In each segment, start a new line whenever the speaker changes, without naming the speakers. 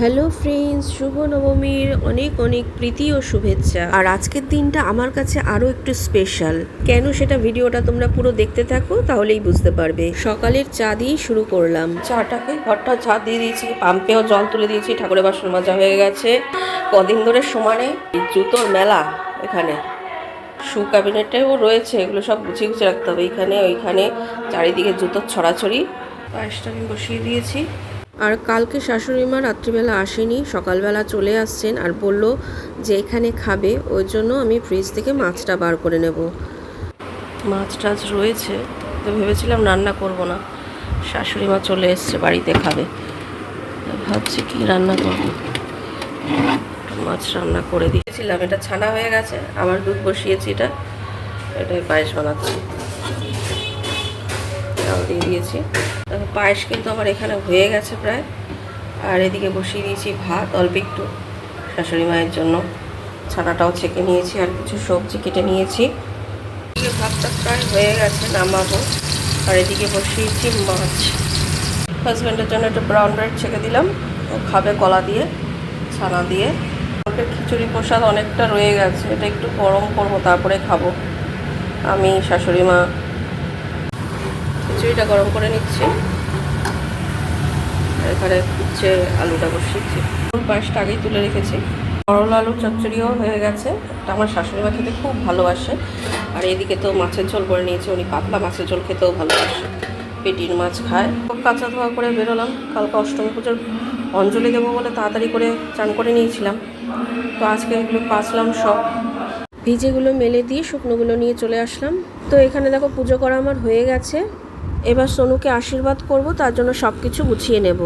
Hello friends, শুভ নবমীর অনেক অনেক প্রীতি ও শুভেচ্ছা। আর আজকের দিনটা আমার কাছে আরও একটু স্পেশাল কেন সেটা ভিডিওটা তোমরা পুরো দেখতে থাকো, তাহলেই বুঝতে পারবে। সকালের চা দিয়েই শুরু করলাম। চাটাকে ঘরটা চা দিয়ে দিয়েছি, পাম্পেও জল তুলে দিয়েছি, ঠাকুরের বাসন মাজা হয়ে গেছে। কদিন ধরে সমানে জুতোর মেলা এখানে। শু ক্যাবিনেটেও রয়েছে, এগুলো সব গুছিয়ে গুছিয়ে রাখতে হবে। এইখানে, ওইখানে চারিদিকে জুতোর ছড়াছড়ি। পায়েসটা আমি বসিয়ে দিয়েছি। আর কালকে শাশুড়ি মা রাত্রিবেলা আসেনি, সকালবেলা চলে আসছেন আর বলল যে এখানে খাবে, ওই জন্য আমি ফ্রিজ থেকে মাছটা বার করে নেব। মাছ টাছ রয়েছে, তো ভেবেছিলাম রান্না করব না। শাশুড়ি মা চলে এসছে, বাড়িতে খাবে। ভাবছি কি রান্না করব। মাছ রান্না করে দিয়েছিলাম, এটা ছানা হয়ে গেছে, আবার দুধ বসিয়েছি এটা, এটাই পায়েস বানাচ্ছি। দিয়ে দিয়েছি। পায়েস কিন্তু আমার এখানে হয়ে গেছে প্রায়। আর এদিকে বসিয়ে দিয়েছি ভাত, অল্প একটু শাশুড়ি মায়ের জন্য। ছানাটাও ছেঁকে নিয়েছি আর কিছু সবজি কেটে নিয়েছি। ভাতটা প্রায় হয়ে গেছে, নামাবো। আর এদিকে বসিয়েছি মাছ। হাজব্যান্ডের জন্য একটু ব্রাউন ব্রেড ছেঁকে দিলাম। ও খাবে কলা দিয়ে, ছানা দিয়ে। ওটা খিচুড়ি প্রসাদ অনেকটা রয়ে গেছে, এটা একটু গরম করব, তারপরে খাব। আমি, শাশুড়ি মা, খিচুড়িটা গরম করে নিচ্ছি। এখানে হচ্ছে আলুটা বসিয়েছি। পায়েসটা আগেই তুলে রেখেছি। করলা আলু চচ্চড়িও হয়ে গেছে। এটা আমার শাশুড়ি মা খেতে খুব ভালোবাসে। আর এদিকে তো মাছের ঝোল করে নিয়েছে। উনি পাতলা মাছের ঝোল খেতেও ভালোবাসে। পেটির মাছ খায়। খুব কাঁচা ধোয়া করে বেরোলাম। কালকে অষ্টমী পুজোর অঞ্জলি দেবো বলে তাড়াতাড়ি করে চান করে নিয়েছিলাম। তো আজকে এগুলো পাচলাম সব। ভিজেগুলো মেলে দিয়ে শুকনোগুলো নিয়ে চলে আসলাম। তো এখানে দেখো পুজো করা আমার হয়ে গেছে। এবার সোনুকে আশীর্বাদ করব তার জন্য সব কিছু গুছিয়ে নেব।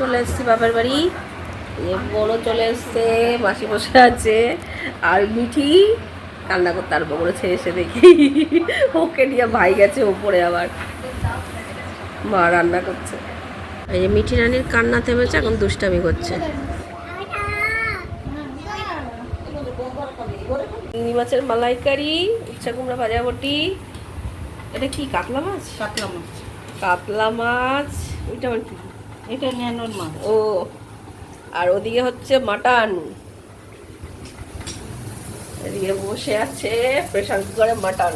চলে এসেছি বাবার বাড়ি। বড় চলে এসছে মাসি বসে আছে। আর মিঠি কান্না করতে আর আরম্ভ করেছে এসে দেখি। ওকে নিয়ে ভাই গেছে ওপরে আবার। মা রান্না করছে। এই যে মিঠি রানীর কান্না থেমেছে এখন দুষ্টামি করছে। চিংড়ি মাছের মালাইকারি উচ্ছা কুমড়া ভাজা বটি। এটা কি কাতলা মাছ?
কাতলা মাছ।
কাতলা মাছ। ওইটা আবার কি?
এটা ন্যানোর মাছ
ও, আর ওদিকে হচ্ছে মাটন। এদিকে বসে আছে প্রেশার কুকারে মাটন।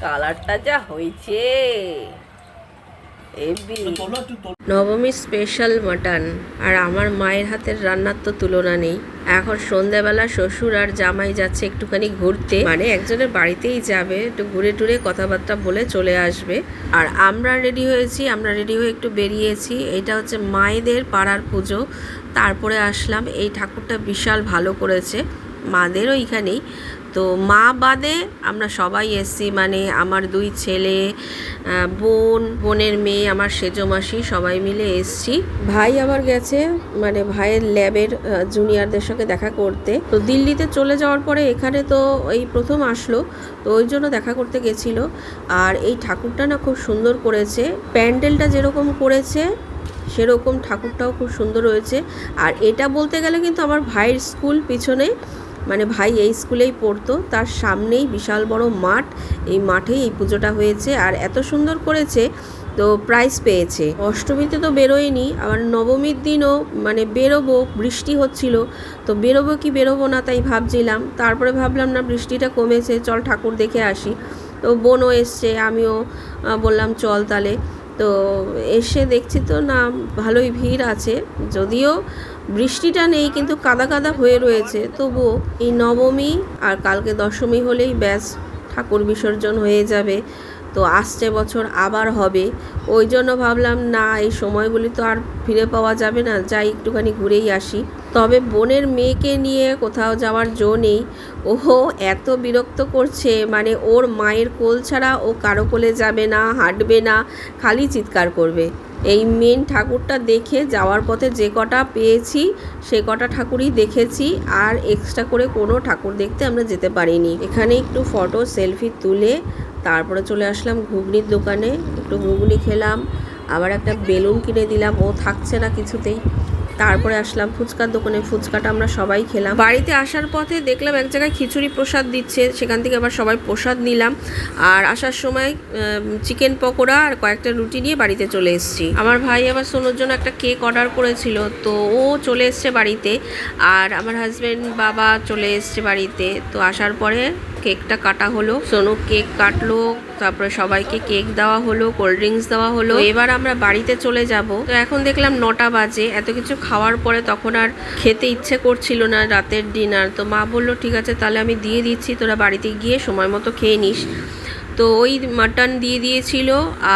কালারটা যা হয়েছে নবমী স্পেশাল মাটন আর আমার মায়ের হাতের রান্নার তো তুলনা নেই। এখন সন্ধ্যাবেলা শ্বশুর আর জামাই যাচ্ছে একটুখানি ঘুরতে। মানে একজনের বাড়িতেই যাবে একটু ঘুরে টুরে কথাবার্তা বলে চলে আসবে। আর আমরা রেডি হয়েছি আমরা রেডি হয়ে একটু বেরিয়েছি। এটা হচ্ছে মায়েদের পাড়ার পুজো। তারপরে আসলাম এই ঠাকুরটা বিশাল ভালো করেছে। মাদেরও এইখানেই। তো মা বাদে আমরা সবাই এসছি মানে আমার দুই ছেলে বোন, বোনের মেয়ে, আমার সেজো মাসি, সবাই মিলে এসছি। ভাই আবার গেছে মানে ভাইয়ের ল্যাবের জুনিয়রদের সঙ্গে দেখা করতে। তো দিল্লিতে চলে যাওয়ার পরে এখানে তো এই প্রথম আসলো, তো ওই জন্য দেখা করতে গেছিল। আর এই ঠাকুরটা না খুব সুন্দর করেছে, প্যান্ডেলটা যেরকম করেছে, সেরকম ঠাকুরটাও খুব সুন্দর হয়েছে। আর এটা বলতে গেলে কিন্তু আমার ভাইয়ের স্কুল পিছনে মানে ভাই এই স্কুলেই পড়তো, তার সামনেই বিশাল বড় মাঠ, এই মাঠেই এই পুজোটা হয়েছে আর এত সুন্দর করেছে তো প্রাইজ পেয়েছে। অষ্টমীতে তো বেরোয়নি, আবার নবমীর দিনও মানে বেরোবো, বৃষ্টি হচ্ছিল, তো বেরোবো কি বেরোবো না তাই ভাবছিলাম, তারপরে ভাবলাম না বৃষ্টিটা কমেছে, চল ঠাকুর দেখে আসি। তো বোনও এসছে, আমিও বললাম চল তাহলে। তো এসে দেখছি তো না, ভালোই ভিড় আছে, যদিও বৃষ্টিটা নেই, কিন্তু কাদা কাদা হয়ে রয়েছে। তবুও এই নবমী আর কালকে দশমী হলেই ব্যাস, ঠাকুর বিসর্জন হয়ে যাবে। তো আসছে বছর আবার হবে। ওই জন্য ভাবলাম, না, এই সময়গুলি তো আর ফিরে পাওয়া যাবে না, যাই একটুখানি ঘুরেই আসি। তবে বোনের মেয়েকে নিয়ে কোথাও যাওয়ার জো নেই। ও এত বিরক্ত করছে। মানে ওর মায়ের কোল ছাড়া ও কারও কোলে যাবে না, হাঁটবে না, খালি চিৎকার করবে। এই মেন ঠাকুরটা দেখে যাওয়ার পথে যে কটা পেয়েছি, সে কটা ঠাকুরই দেখেছি আর এক্সট্রা করে কোনো ঠাকুর দেখতে আমরা যেতে পারিনি। এখানে একটু ফটো সেলফি তুলে তারপরে চলে আসলাম ঘুগনির দোকানে, একটু ঘুগনি খেলাম, আবার একটা বেলুন কিনে দিলাম, ও থাকছে না কিছুতেই। তারপরে আসলাম ফুচকার দোকানে। ফুচকাটা আমরা সবাই খেলাম। বাড়িতে আসার পথে দেখলাম এক জায়গায় খিচুড়ি প্রসাদ দিচ্ছে, সেখান থেকে আবার সবাই প্রসাদ নিলাম। আর আসার সময় চিকেন পকোড়া আর কয়েকটা রুটি নিয়ে বাড়িতে চলে এসেছি। আমার ভাই আবার সোনোর জন্য একটা কেক অর্ডার করেছিল, তো ও চলে এসছে বাড়িতে। আর আমার হাজব্যান্ড বাবা চলে এসছে বাড়িতে, তো আসার পরে কেকটা কাটা হলো। সোনু কেক কাটলো, তারপরে সবাইকে কেক দেওয়া হলো, কোল্ড ড্রিঙ্কস দেওয়া হলো। এবার আমরা বাড়িতে চলে যাব। তো এখন দেখলাম নটা বাজে, এত কিছু খাওয়ার পরে তখন আর খেতে ইচ্ছে করছিল না রাতের ডিনার। তো মা বলল, ঠিক আছে, তাহলে আমি দিয়ে দিচ্ছি, তোরা বাড়িতে গিয়ে সময় মতো খেয়ে নিস। তো ওই মাটন দিয়ে দিয়েছিল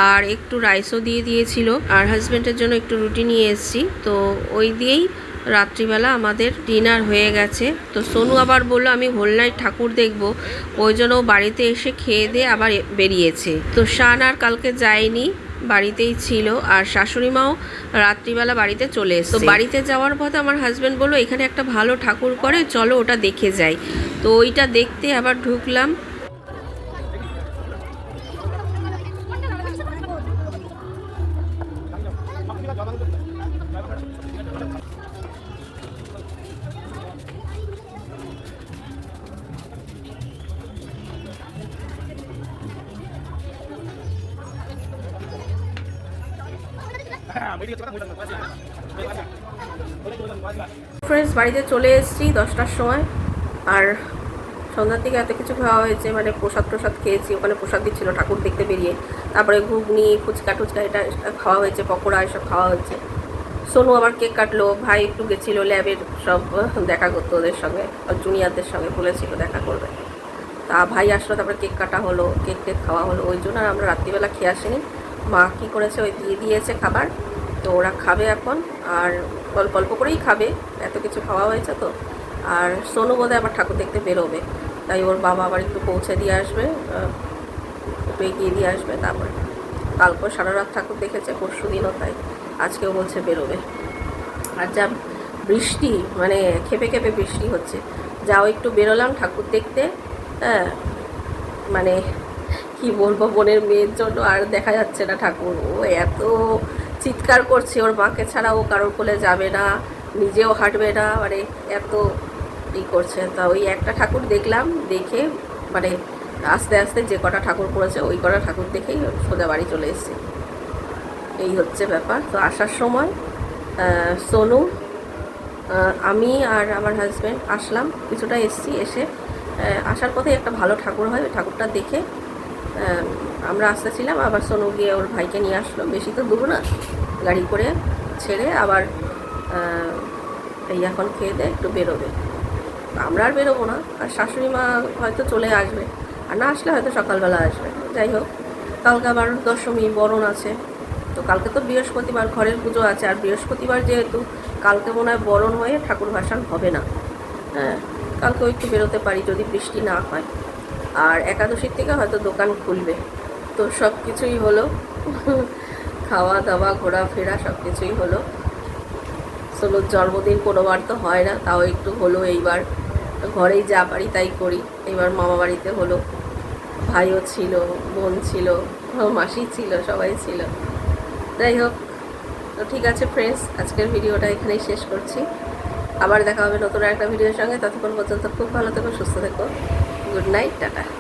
আর একটু রাইসও দিয়ে দিয়েছিল। আর হাজব্যান্ডের জন্য একটু রুটি নিয়ে এসেছি। তো ওই দিয়েই রাত্রিবেলা আমাদের ডিনার হয়ে গেছে। তো সোনু আবার বলল, আমি হোলনাইট ঠাকুর দেখব। ওই জন্য বাড়িতে এসে খেয়ে দিয়ে আবার বেরিয়েছে। তো শান আর কালকে যায়নি, বাড়িতেই ছিল। আর শাশুড়ি মাও রাত্রিবেলা বাড়িতে চলে এসছে। তো বাড়িতে যাওয়ার পথে আমার হাজব্যান্ড বলল, এখানে একটা ভালো ঠাকুর করে, চলো ওটা দেখে যাই। তো ওইটা দেখতে আবার ঢুকলাম। ফ্রেন্ডস বাড়িতে চলে এসেছি দশটার সময়। আর সন্ধ্যার দিকে এত কিছু খাওয়া হয়েছে মানে প্রসাদ প্রসাদ খেয়েছি, ওখানে প্রসাদ দিচ্ছিল ঠাকুর দেখতে বেরিয়ে। তারপরে ঘুগনি, ফুচকা টুচকা এটা খাওয়া হয়েছে, পকোড়া এসব খাওয়া হয়েছে। সোনু আবার কেক কাটলো, ভাই একটু গেছিল ল্যাবের সব দেখা করতো ওদের সঙ্গে জুনিয়রদের সঙ্গে বলেছিল দেখা করবে। তা ভাই আসলো, তারপরে কেক কাটা হলো, কেক টেক খাওয়া হলো, ওই জন্য আর আমরা রাত্রিবেলা খেয়ে আসিনি। মা কী করেছে, ওই দিয়ে দিয়েছে খাবার। তো ওরা খাবে এখন, আর অল্প অল্প করেই খাবে। এত কিছু খাওয়া হয়েছে তো। আর সোনু বোধহয় আবার ঠাকুর দেখতে বেরোবে। তাই ওর বাবা আবার একটু পৌঁছে দিয়ে আসবে এগিয়ে দিয়ে আসবে তারপরে। কালকে সারা রাত ঠাকুর দেখেছে, পরশু দিনও তাই। আজকেও বলছে বেরোবে। আর যা বৃষ্টি মানে খেপে খেপে বৃষ্টি হচ্ছে। যাও একটু বেরোলাম ঠাকুর দেখতে হ্যাঁ। মানে কি বলব, বোনের মেয়ের জন্য আর দেখা যাচ্ছে না ঠাকুর। ও এত চিৎকার করছে, ওর মাকে ছাড়া ও কারোর কোলে যাবে না, নিজেও হাঁটবে না মানে এত ই করছে। তা ওই একটা ঠাকুর দেখলাম, দেখে মানে আস্তে আস্তে যে কটা ঠাকুর পড়েছে, ওই কটা ঠাকুর দেখেই সোজা বাড়ি চলে এসেছি। এই হচ্ছে ব্যাপার। তো আসার সময় সোনু আমি আর আমার হাজব্যান্ড আসলাম। কিছুটা এসছি, এসে আসার পথে একটা ভালো ঠাকুর হয়, ওই ঠাকুরটা দেখে আমরা আসতেছিলাম আবার সোনু গিয়ে ওর ভাইকে নিয়ে আসলো। বেশি তো দূর না, গাড়ি করে ছেড়ে আবার এই এখন খেয়ে দিয়ে একটু বেরোবে। আমরা আর বেরোবো না, আর শাশুড়ি মা হয়তো চলে আসবে, আর না আসলে হয়তো সকালবেলা আসবে। যাই হোক, কালকে আবার দশমী, বরণ আছে। তো কালকে তো বৃহস্পতিবার, ঘরের পুজো আছে, আর বৃহস্পতিবার যেহেতু কালকে মনে হয় বরণ হয়ে ঠাকুর ভাসান হবে না। হ্যাঁ কালকেও একটু বেরোতে পারি, যদি বৃষ্টি না হয়। আর একাদশীর থেকে হয়তো দোকান খুলবে। তো সব কিছুই হলো। খাওয়া দাওয়া, ঘোরাফেরা সব কিছুই হলো। সোলোর জন্মদিন কোনোবার তো হয় না, তাও একটু হলো এইবার। ঘরেই যা পারি তাই করি। এবার মামা বাড়িতে হলো। ভাইও ছিল, বোন ছিল, মাসি ছিল, সবাই ছিল। যাই হোক, তো ঠিক আছে ফ্রেন্ডস আজকের ভিডিওটা এখানেই শেষ করছি। আবার দেখা হবে নতুন একটা ভিডিওর সঙ্গে। ততক্ষণ পর্যন্ত খুব ভালো থেকো, সুস্থ থেকো। Good night tata